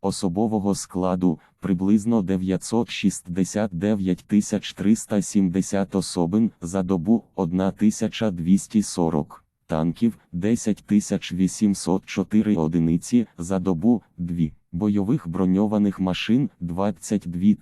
особового складу приблизно 969 370 особин за добу 1240 танків 10 804 одиниці за добу 2, бойових броньованих машин 22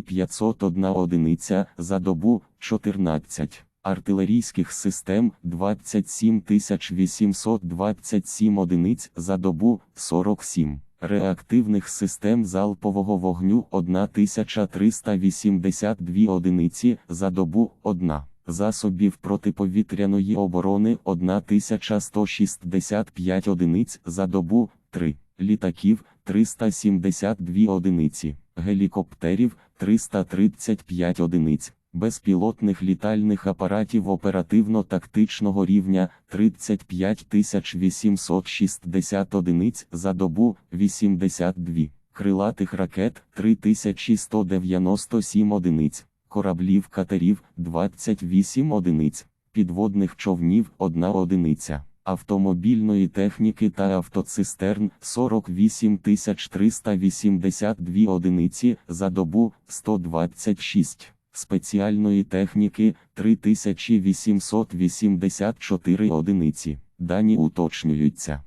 501 одиниця за добу 14, артилерійських систем 27 827 одиниць за добу 47. Реактивних систем залпового вогню 1382 одиниці за добу 1. Засобів протиповітряної оборони 1165 одиниць за добу 3. Літаків 372 одиниці, гелікоптерів 335 одиниць, безпілотних літальних апаратів оперативно-тактичного рівня 35 860 одиниць за добу 82, крилатих ракет 3197 одиниць, кораблів катерів 28 одиниць, підводних човнів 1 одиниця. Автомобільної техніки та автоцистерн 48 382 одиниці за добу 126, спеціальної техніки 3884 одиниці. Дані уточнюються.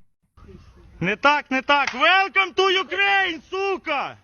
Не так, не так. Welcome to Ukraine, сука!